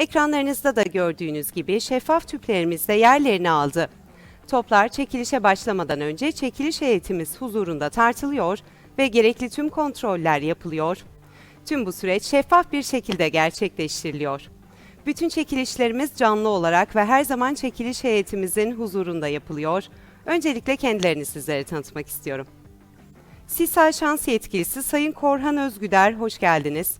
ekranlarınızda da gördüğünüz gibi şeffaf tüplerimizde yerlerini aldı. Toplar çekilişe başlamadan önce çekiliş heyetimiz huzurunda tartılıyor ve gerekli tüm kontroller yapılıyor. Tüm bu süreç şeffaf bir şekilde gerçekleştiriliyor. Bütün çekilişlerimiz canlı olarak ve her zaman çekiliş heyetimizin huzurunda yapılıyor. Öncelikle kendilerini sizlere tanıtmak istiyorum. SİSA Şans Yetkilisi Sayın Korhan Özgüder, hoş geldiniz.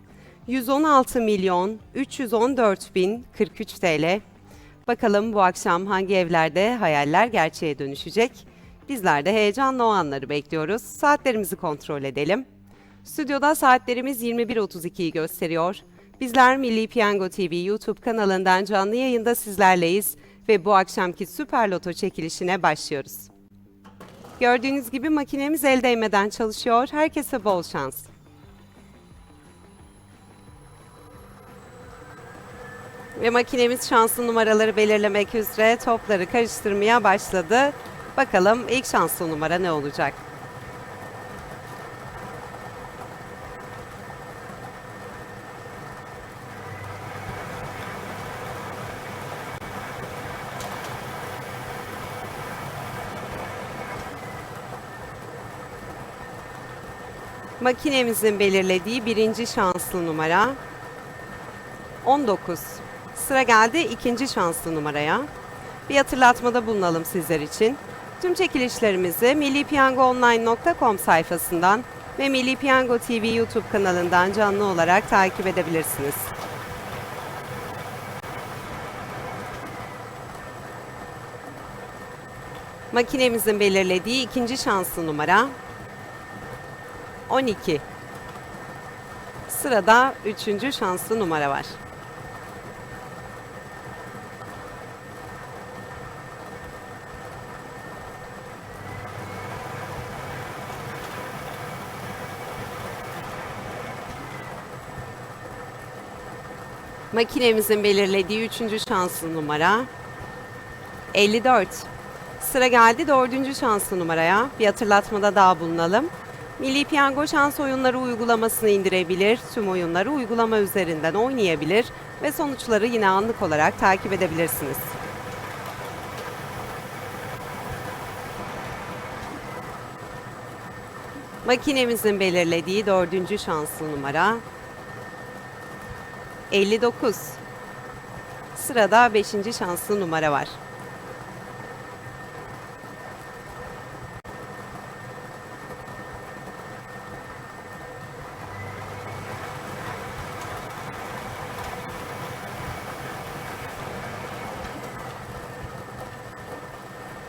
116 milyon 314 bin 43 TL. Bakalım bu akşam hangi evlerde hayaller gerçeğe dönüşecek? Bizler de heyecanla o anları bekliyoruz. Saatlerimizi kontrol edelim. Stüdyoda saatlerimiz 21.32'yi gösteriyor. Bizler Milli Piyango TV YouTube kanalından canlı yayında sizlerleyiz ve bu akşamki Süper Loto çekilişine başlıyoruz. Gördüğünüz gibi makinemiz el değmeden çalışıyor. Herkese bol şans. Ve makinemiz şanslı numaraları belirlemek üzere topları karıştırmaya başladı. Bakalım ilk şanslı numara ne olacak? Makinemizin belirlediği birinci şanslı numara 19. Sıra geldi ikinci şanslı numaraya. Bir hatırlatmada bulunalım sizler için. Tüm çekilişlerimizi millipiyangoonline.com sayfasından ve Milli Piyango TV YouTube kanalından canlı olarak takip edebilirsiniz. Makinemizin belirlediği ikinci şanslı numara 12. Sırada üçüncü şanslı numara var. Makinemizin belirlediği üçüncü şanslı numara 54. Sıra geldi dördüncü şanslı numaraya. Bir hatırlatmada daha bulunalım. Milli Piyango şans oyunları uygulamasını indirebilir, tüm oyunları uygulama üzerinden oynayabilir ve sonuçları yine anlık olarak takip edebilirsiniz. Makinemizin belirlediği dördüncü şanslı numara 59. Sırada beşinci şanslı numara var.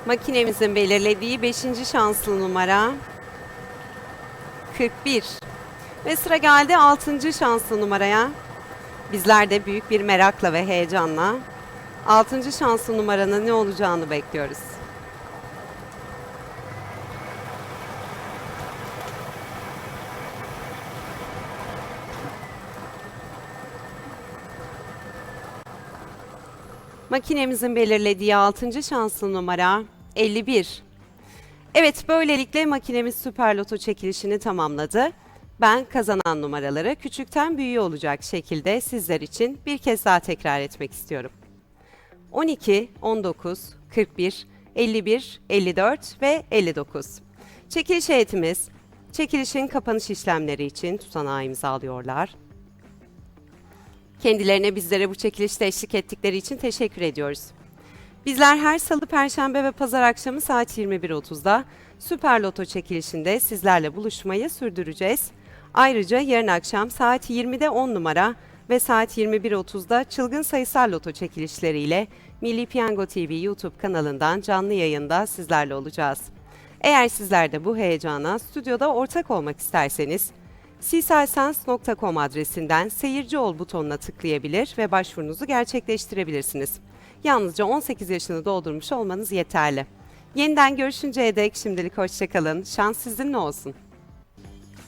Makinemizin belirlediği 5. şanslı numara 41. Ve sıra geldi 6. şanslı numaraya. Bizler de büyük bir merakla ve heyecanla 6. şanslı numaranın ne olacağını bekliyoruz. Makinemizin belirlediği 6. şanslı numara 51. Evet, böylelikle makinemiz Süper Loto çekilişini tamamladı. Ben kazanan numaraları küçükten büyüğe olacak şekilde sizler için bir kez daha tekrar etmek istiyorum. 12, 19, 41, 51, 54 ve 59. Çekiliş heyetimiz çekilişin kapanış işlemleri için tutanağı imzalıyorlar. Kendilerine bizlere bu çekilişte eşlik ettikleri için teşekkür ediyoruz. Bizler her salı, perşembe ve pazar akşamı saat 21.30'da Süper Loto çekilişinde sizlerle buluşmayı sürdüreceğiz. Ayrıca yarın akşam saat 20'de 10 numara ve saat 21.30'da çılgın sayısal loto çekilişleriyle Milli Piyango TV YouTube kanalından canlı yayında sizlerle olacağız. Eğer sizler de bu heyecana stüdyoda ortak olmak isterseniz sisalsans.com adresinden seyirci ol butonuna tıklayabilir ve başvurunuzu gerçekleştirebilirsiniz. Yalnızca 18 yaşını doldurmuş olmanız yeterli. Yeniden görüşünceye dek şimdilik hoşçakalın. Şans sizinle olsun.